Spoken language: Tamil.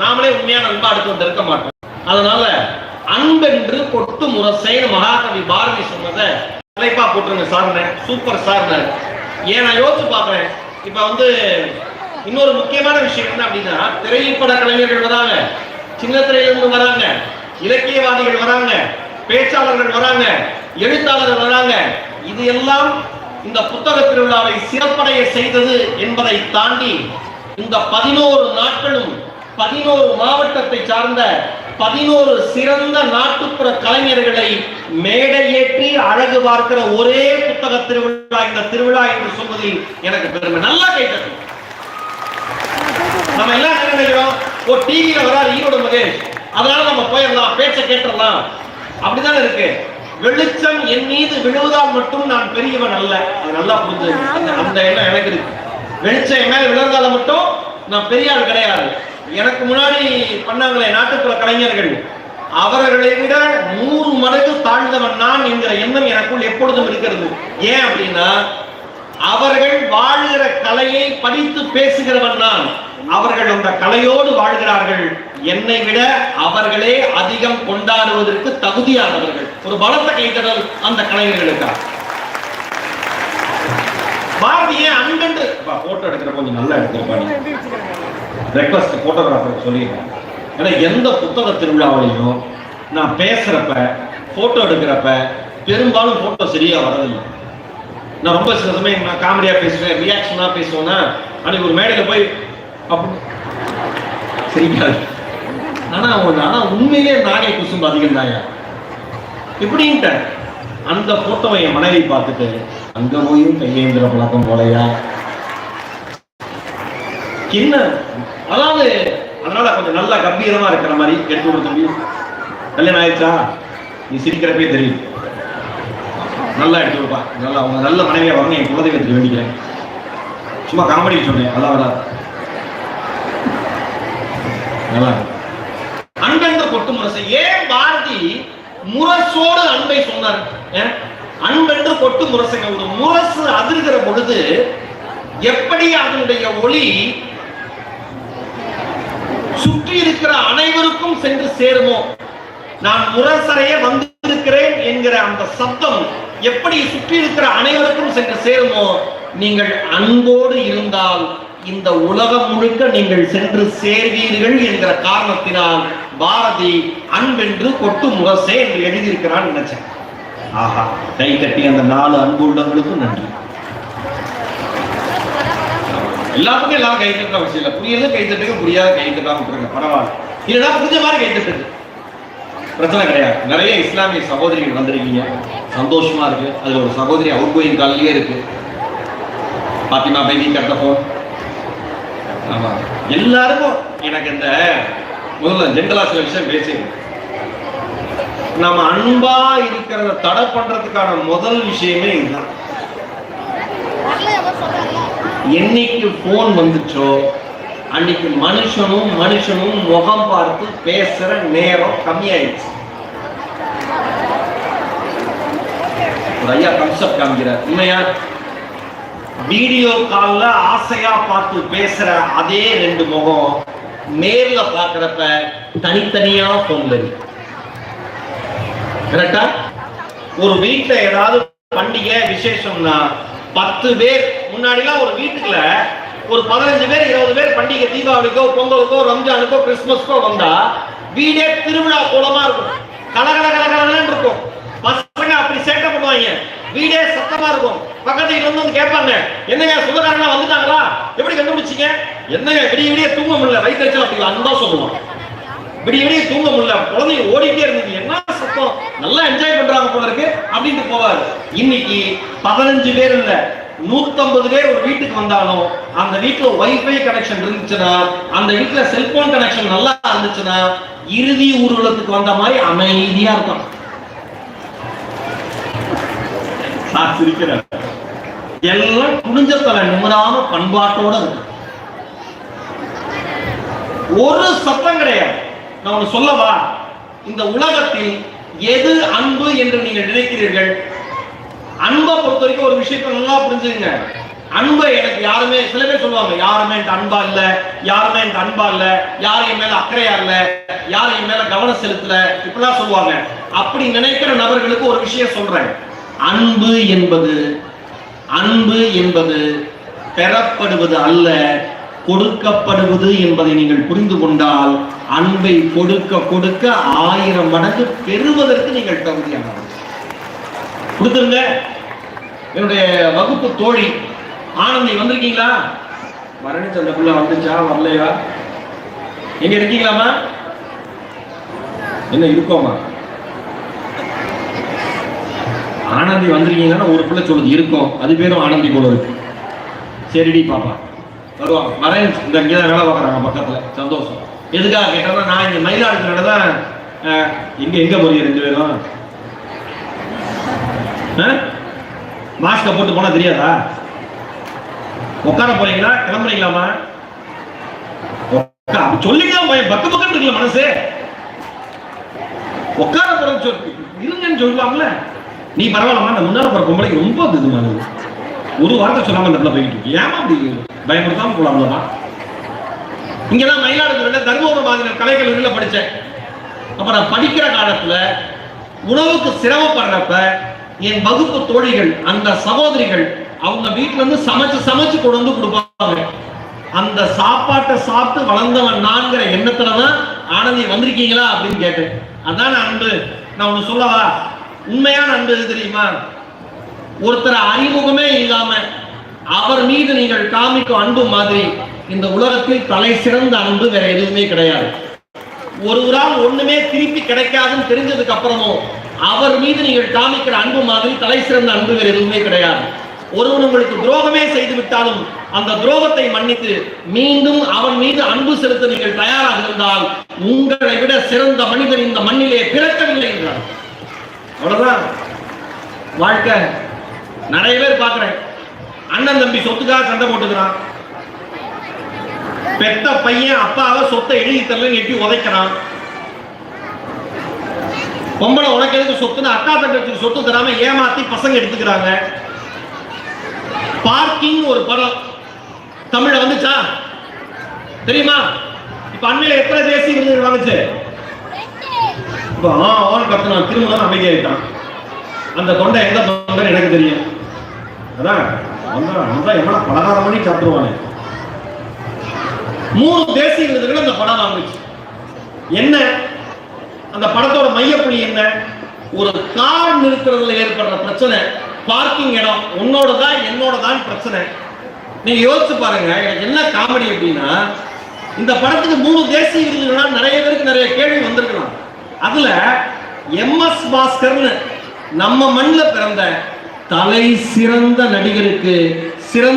நாமளே உண்மையான அன்பா அடுத்து வந்து இருக்க மாட்டோம். அதனால அன்பென்று கொட்டு முரசைன்னு மகாகவி பாரதி சொன்னதை தலைப்பா போட்டுருங்க சார்னே சூப்பர் சார்ன. ஏன் நான் யோசிச்சு பார்க்கிறேன். இப்ப வந்து இன்னொரு முக்கியமான விஷயம் என்ன அப்படின்னா திரைப்பட கலைஞர்கள் வராங்க சின்ன திரையிலிருந்து வராங்க இலக்கியவாதிகள் வராங்க பேச்சாளர்கள் வராங்க எழுத்தாளர்கள் வராங்க. இது எல்லாம் இந்த புத்தக திருவிழாவை சிறப்படைய செய்தது என்பதை தாண்டி இந்த பதினோரு நாட்களும் பதினோரு மாவட்டத்தை சார்ந்த பதினோரு சிறந்த நாட்டுப்புற கலைஞர்களை மேடையேற்றி அழகு பார்க்கிற ஒரே புத்தக திருவிழா இந்த திருவிழா என்று சொல்வதில் எனக்கு பெருமை. நல்லா கேட்டது நம்ம எல்லாம் என்ன நினைக்கிறோம் ஒரு டிவியில வராது ஈரோடு மகேஷ். அதனால நம்ம போயிடலாம் பேச்ச கேட்டுடலாம். அப்படிதானே இருக்கு? வெளிச்சம் என் மீது விழுவதால் மட்டும் நான் பெரியவன் அல்ல. அது நல்லா புரிஞ்சு அந்த அந்த எண்ணம் எனக்கு இருக்கு. வெளிச்சம் என் மேல விழுந்தால மட்டும் நான் பெரிய ஆள் கிடையாது. எனக்கு முன்னாடி பண்ணாங்களே நாட்டுப்புற கலைஞர்கள் அவர்களை விட நூறு மடங்கு தாழ்ந்தவன் நான் என்கிற எண்ணம் எனக்குள் எப்பொழுதும் இருக்கிறது. ஏன் அப்படின்னா அவர்கள் வாழ்கிற கலையை படித்து பேசுகிறவன் நான். அவர்கள் அந்த கலையோடு வாழ்கிறார்கள். என்னை விட அவர்களே அதிகம் கொண்டாடுவதற்கு தகுதியானவர்கள். ஒரு பலத்த கைத்தடல் அந்த கலைஞர்களுக்கா? பாரதிய அன்பென்று போட்டோ எடுக்கிற கொஞ்சம் நல்லா எடுத்துருப்பா ரெக்வஸ்ட் ஃபோட்டோகிராஃபர் சொல்லியிருக்கேன். ஏன்னா எந்த புத்தக திருவிழாவிலையும் நான் பேசுகிறப்ப ஃபோட்டோ எடுக்கிறப்ப பெரும்பாலும் ஃபோட்டோ சரியாக வரதில்லை. நான் ரொம்ப சில சமயம் நான் காமெடியாக பேசுவேன் ரியாக்ஷனாக பேசுவேன்னா அன்னைக்கு ஒரு மேடையில் போய் அப்படி சிரிக்காது ஆனால் அவங்க ஆனால் உண்மையிலே நாகை குசும்பு அதிகம் தாயா இப்படின்ட்டு அந்த ஃபோட்டோவை என் மனைவி பார்த்துட்டு அங்க போயும் கையேந்திர பழக்கம் போலையா? என்ன அதாவது அதனால கொஞ்சம் நல்லா கம்பீரமா இருக்கிற மாதிரி எடுத்து விடு தம்பி. கல்யாணம் ஆயிடுச்சா? நீ சிரிக்கிறப்பே தெரியும். நல்லா எடுத்து விடுப்பா நல்லா அவங்க நல்ல மனைவியா வரணும் என் குலதெய்வத்துக்கு வேண்டிக்கிறேன். சும்மா காமெடி சொன்னேன். அதான் வராது. நல்லா அன்பென்ற கொட்டு முரசு ஏன் பாரதி முரசோடு அன்பை சொன்னார்? ஏன்? அன்பென்று கொட்டு முரசுங்க ஒரு முரசு அதிர்கிற பொழுது எப்படி அதனுடைய ஒளி சுற்றி இருக்கிற அனைவருக்கும் சென்று சேருமோ? நான் முரசறைய வந்திருக்கிறேன் என்கிற அந்த சத்தம் எப்படி சுற்றி இருக்கிற அனைவருக்கும் சென்று சேருமோ? நீங்கள் அன்போடு இருந்தால் இந்த உலகம் முழுக்க நீங்கள் சென்று சேர்வீர்கள் என்கிற காரணத்தினால் பாரதி அன்பென்று கொட்டு முரசே என்று எழுதியிருக்கிறான் நினைச்சேன். ஆஹா கை கட்டி அந்த நாலு அன்பு உள்ளவங்களுக்கும் நன்றி. எல்லாத்துக்கும் எல்லாரும் கை தட்ட அவசியம் இல்லை. புரியல கை தட்டுங்க புரியாத கை தட்டாம விட்டுருங்க. பரவாயில்ல. இல்லைன்னா புரிஞ்ச மாதிரி கை தட்டுங்க பிரச்சனை கிடையாது. நிறைய இஸ்லாமிய சகோதரிகள் வந்திருக்கீங்க. சந்தோஷமா இருக்கு. அதுல ஒரு சகோதரி அவுட் கோயிங் காலிலேயே இருக்கு. பாத்திமா பேபி கட்டப்போ ஆமா. எல்லாருக்கும் எனக்கு இந்த முதல்ல ஜெண்டலா சில விஷயம் பேசி நம்ம அன்பா இருக்கிறத தடை பண்றதுக்கான முதல் விஷயமே இதுதான். என்னைக்கு போன் வந்துச்சோ அன்னைக்கு மனுஷனும் மனுஷனும் முகம் பார்த்து பேசுற நேரம் கம்மியாயிடுச்சு. ஒரு ஐயா கன்செப்ட் காமிக்கிறார். உண்மையா? வீடியோ கால்ல ஆசையா பார்த்து பேசுற அதே ரெண்டு முகம் நேர்ல பாக்குறப்ப தனித்தனியா போன்ல கரெக்டா ஒரு வீட்டுல ஏதாவது பண்டிகை விசேஷம்னா பத்து பேர் முன்னாடிலாம் ஒரு வீட்டுக்குள்ள ஒரு பதினஞ்சு பேர் இருபது பேர் பண்டிகை தீபாவளிக்கோ பொங்கலுக்கோ ரம்ஜானுக்கோ கிறிஸ்துமஸ்க்கோ வந்தா வீடே திருவிழா கோலமா இருக்கும். கலகல கலகலன்னு இருக்கும். பசங்க அப்படி சேட்டை பண்ணுவாங்க. வீடே சத்தமா இருக்கும். பக்கத்து இருந்து வந்து கேட்பாங்க என்னங்க சுககாரனா வந்துட்டாங்களா? எப்படி கண்டுபிடிச்சீங்க? என்னங்க விடிய விடிய தூங்க முடியல. வயிற்று அப்படி அன்பா சொல்லுவான் விடிய விடிய தூங்க முடியல. குழந்தைங்க ஓடிட்டே இருந்து நல்லா என்ஜாய் பண்றாங்க போல இருக்கு அப்படின்ட்டு போவாரு. இன்னைக்கு பதினஞ்சு பேர் இல்ல நூத்தம்பது பேர் ஒரு வீட்டுக்கு வந்தாலும் அந்த வீட்டுல வைஃபை கனெக்ஷன் இருந்துச்சுன்னா அந்த வீட்டுல செல்போன் கனெக்ஷன் நல்லா இருந்துச்சுன்னா இறுதி ஊர்வலத்துக்கு வந்த மாதிரி அமைதியா இருக்கும் நான் சிரிக்கிறேன். எல்லாம் குனிஞ்ச தலை நிமிராம பண்பாட்டோட இருக்கு. ஒரு சத்தம் கிடையாது. நான் ஒண்ணு சொல்லவா? இந்த உலகத்தில் எது அன்பு என்று நீங்கள் நினைக்கிறீர்கள்? அன்பை பொறுத்த வரைக்கும் ஒரு விஷயத்தை நல்லா புரிஞ்சுங்க அன்பை எனக்கு யாருமே சில பேர் சொல்லுவாங்க யாருமே எனக்கு அன்பா இல்ல யாருமே என்கிட்ட அன்பா இல்ல யாரும் என் மேல அக்கறையா இல்ல யாரும் என் மேல கவனம் செலுத்தல இப்படிலாம் சொல்லுவாங்க. அப்படி நினைக்கிற நபர்களுக்கு ஒரு விஷயம் சொல்றேன். அன்பு என்பது அன்பு என்பது பெறப்படுவது அல்ல கொடுக்கப்படுவது என்பதை நீங்கள் புரிந்து கொண்டால் அன்பை கொடுக்க கொடுக்க ஆயிரம் மடங்கு பெறுவதற்கு நீங்கள் தகுதியானவர். கொடுத்துருங்க. என்னுடைய வகுப்பு தோழி ஆனந்தி வந்திருக்கீங்களா? மரணிச்ச அந்த பிள்ளை வந்துச்சா? வரலையா? எங்க இருக்கீங்களாமா என்ன இருக்கோமா ஆனந்தி வந்திருக்கீங்கன்னா ஒரு பிள்ளை சொல்லுது இருக்கும். அது பேரும் ஆனந்தி போல இருக்கு. சரிடி பாப்பா. வருவாங்க. வரேன். இந்த இங்கே தான் வேலை பார்க்குறாங்க பக்கத்துல. சந்தோஷம். எதுக்காக கேட்டோம்னா நான் இங்க மயிலாடுதுறை தான் அஹ், எங்க எங்க போறீங்க ரெண்டு பேரும்? மாஸ்கை போட்டு போனா தெரியாதா? உட்கார போறீங்களா? கிளம்புறீங்களாமா சொல்லிக்கலாம் அப்படி சொல்லிங்க பக்கம் இருக்குல்ல மனசு. உட்கார போறது சொல்லி இருங்கன்னு சொல்லலாம்ல நீ பரவாயில்லமா நான் முன்னால போற பொம்பளைக்கு ரொம்ப இது ஒரு வார்த்தை சொல்லாம அந்த போயிட்டு இருக்கு. ஏமா அப்படி பயமுறுத்தாம போலாம்லமா இங்கெல்லாம் மயிலாடுதுறையில தர்மபுரம் மாதிரி கலைக்கல்லூரியில படிச்சேன். அப்ப நான் படிக்கிற காலத்துல உணவுக்கு சிரமப்படுறப்ப என் வகுப்பு தோழிகள் அந்த சகோதரிகள் அவங்க வீட்டுல இருந்து சமைச்சு சமைச்சு கொண்டு வந்து கொடுப்பாங்க. அந்த சாப்பாட்டை சாப்பிட்டு வளர்ந்தவன் நான்கிற எண்ணத்துலதான் ஆனந்தி வந்திருக்கீங்களா அப்படின்னு கேட்டேன். அதான் அன்பு. நான் ஒண்ணு சொல்லவா? உண்மையான அன்பு எது தெரியுமா? ஒருத்தர் அறிமுகமே இல்லாம அவர் மீது நீங்கள் காமிக்கும் அன்பு மாதிரி இந்த உலகத்தில் தலை சிறந்த அன்பு வேற எதுவுமே கிடையாது. ஒருவரால் ஒண்ணுமே திருப்பி கிடைக்காதுன்னு தெரிஞ்சதுக்கு அப்புறமும் அவர் மீது நீங்கள் காமிக்கிற அன்பு மாதிரி தலை சிறந்த அன்பு வேற எதுவுமே கிடையாது. ஒருவன் உங்களுக்கு துரோகமே செய்து விட்டாலும் அந்த துரோகத்தை மன்னித்து மீண்டும் அவன் மீது அன்பு செலுத்த நீங்கள் தயாராக இருந்தால் உங்களை விட சிறந்த மனிதன் இந்த மண்ணிலே பிறக்கவில்லை என்றார். அவ்வளவுதான். வாழ்க்கை. நிறைய பேர் பார்க்கிறேன். அண்ணன் தம்பி சொத்துக்காக சண்டை போட்டுக்கிறான். பெத்த பையன் அப்பாவை சொத்தை எழுதி தரலன்னு எட்டி உதைக்கிறான். பொம்பளை உனக்கு சொத்துன்னு அக்கா தங்கச்சிக்கு சொத்து தராம ஏமாத்தி பசங்க எடுத்துக்கிறாங்க. பார்க்கிங் ஒரு படம். தமிழ வந்துச்சா? தெரியுமா? இப்ப அண்மையில எத்தனை தேசிய விருதுகள் வந்துச்சு? இப்போ ஆ ஆன் கத்துனான் திரும்ப அமைதியாயிட்டான். அந்த தொண்டை எந்த தொண்டை எனக்கு தெரியும். அதான். அவன் அவன் பலகாரம் பண்ணி சாப்பிடுவானே? மூணு தேசிய விருதுகள் அந்த படம் வாங்குச்சு என்ன? அந்த படத்தோட மையப்புள்ளி என்ன? ஒரு கார் நிறுத்துறதுல ஏற்படுற பிரச்சனை பார்க்கிங் இடம் உன்னோட தான் என்னோட தான் பிரச்சனை. நீங்க யோசிச்சு பாருங்க எனக்கு என்ன காமெடி அப்படின்னா இந்த படத்துக்கு மூணு தேசிய விருதுகள்லாம் நிறைய பேருக்கு நிறைய கேள்வி வந்திருக்கலாம். அதுல எம் எஸ் பாஸ்கர்னு நம்ம மண்ணில் பிறந்த தலை சிறந்த நடிகருக்கு சிறந்த